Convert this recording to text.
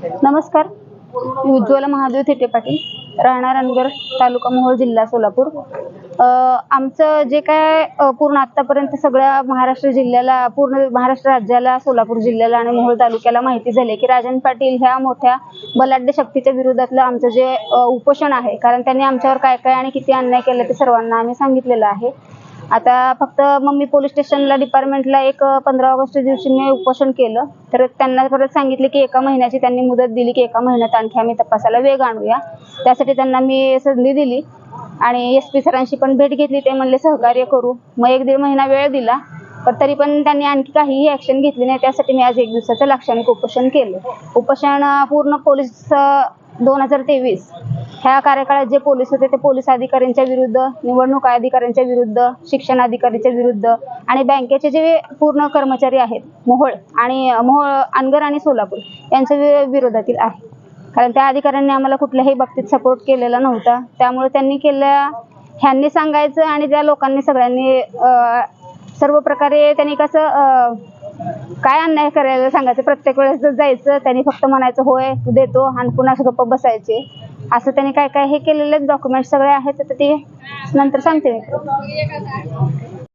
नमस्कार. मी उज्ज्वला महादेव थेटे पाटील राहणार अनगर तालुका मोहोळ जिल्हा सोलापूर. आमचं जे काय पूर्ण आत्तापर्यंत सगळ्या महाराष्ट्र जिल्ह्याला पूर्ण महाराष्ट्र राज्याला सोलापूर जिल्ह्याला आणि मोहोळ तालुक्याला माहिती झाली की राजन पाटील ह्या मोठ्या बलाढ्य शक्तीच्या विरोधातलं आमचं जे उपोषण आहे कारण त्यांनी आमच्यावर काय काय आणि किती अन्याय केला ते सर्वांना आम्ही सांगितलेलं आहे. आता फक्त मग मी पोलीस स्टेशनला डिपार्टमेंटला एक पंधरा ऑगस्ट दिवशी मी उपोषण केलं. तर त्यांना परत सांगितले की एका महिन्याची त्यांनी मुदत दिली की एका महिन्यात आणखी आम्ही तपासाला वेग आणूया. त्यासाठी त्यांना मी संधी दिली आणि एस पी सरांशी पण भेट घेतली. ते म्हणले सहकार्य करू. मग एक दीड महिना वेळ दिला. पण तरी पण त्यांनी आणखी काहीही ॲक्शन घेतली नाही. त्यासाठी मी आज एक दिवसाचं लाक्षणिक उपोषण केलं. उपोषण पूर्ण पोलीस दोन हजार तेवीस. ह्या कार्यकाळात जे पोलीस होते ते पोलीस अधिकाऱ्यांच्या विरुद्ध निवडणूक अधिकाऱ्यांच्या विरुद्ध शिक्षण अधिकाऱ्यांच्या विरुद्ध आणि बँकेचे जे पूर्ण कर्मचारी आहेत मोहोळ आणि मोहोळ अनगर आणि सोलापूर यांच्या विरोधातील आहे. कारण त्या अधिकाऱ्यांनी आम्हाला कुठल्याही बाबतीत सपोर्ट केलेला नव्हता. त्यामुळे त्यांनी केल्या ह्यांनी सांगायचं आणि त्या लोकांनी सगळ्यांनी सर्व प्रकारे त्यांनी कसं काय अन्याय करायला सांगायचं प्रत्येक वेळेस जायचं त्यांनी फक्त म्हणायचं होय देतो. आणि पुन्हा गप्प बसायचे. असं त्यांनी काय काय हे केलेले डॉक्युमेंट सगळे आहेत तर ते नंतर सांगते मी.